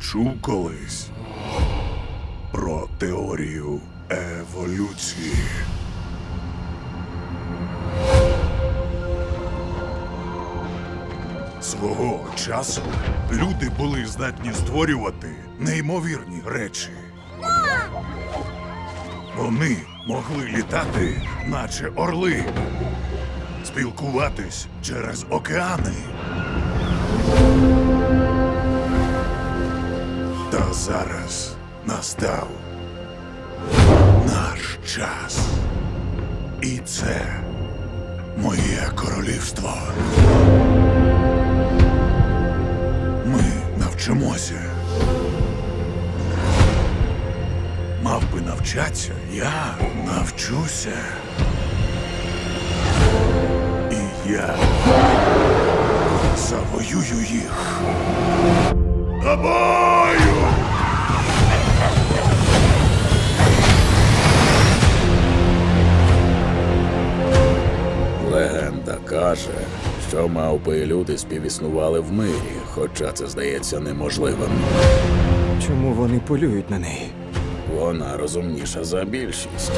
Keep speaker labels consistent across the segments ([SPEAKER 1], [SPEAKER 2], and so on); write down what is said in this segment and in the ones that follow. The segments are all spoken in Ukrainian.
[SPEAKER 1] чув колись про теорію еволюції. Свого часу люди були здатні створювати неймовірні речі. Вони могли літати, наче орли, спілкуватись через океани. Зараз настав наш час. І це моє королівство. Ми навчимося. Мав би навчатися, я навчуся. І я завоюю їх. Тобою!
[SPEAKER 2] Легенда каже, що мавпи і люди співіснували в мирі, хоча це здається неможливим.
[SPEAKER 3] Чому вони полюють на неї?
[SPEAKER 2] Вона розумніша за більшість.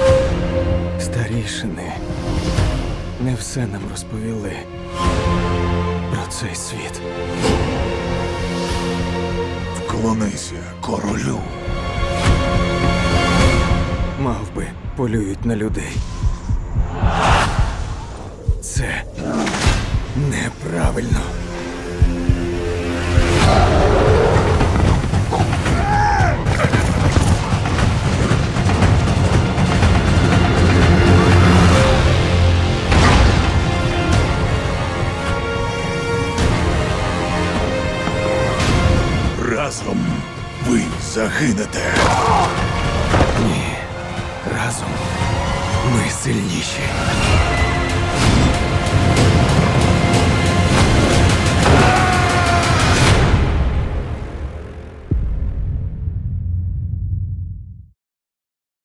[SPEAKER 3] Старішини не все нам розповіли про цей світ.
[SPEAKER 1] Вклонися королю.
[SPEAKER 3] Мавби полюють на людей. Неправильно.
[SPEAKER 1] Разом ви загинете.
[SPEAKER 3] Ні. Разом ми сильніші.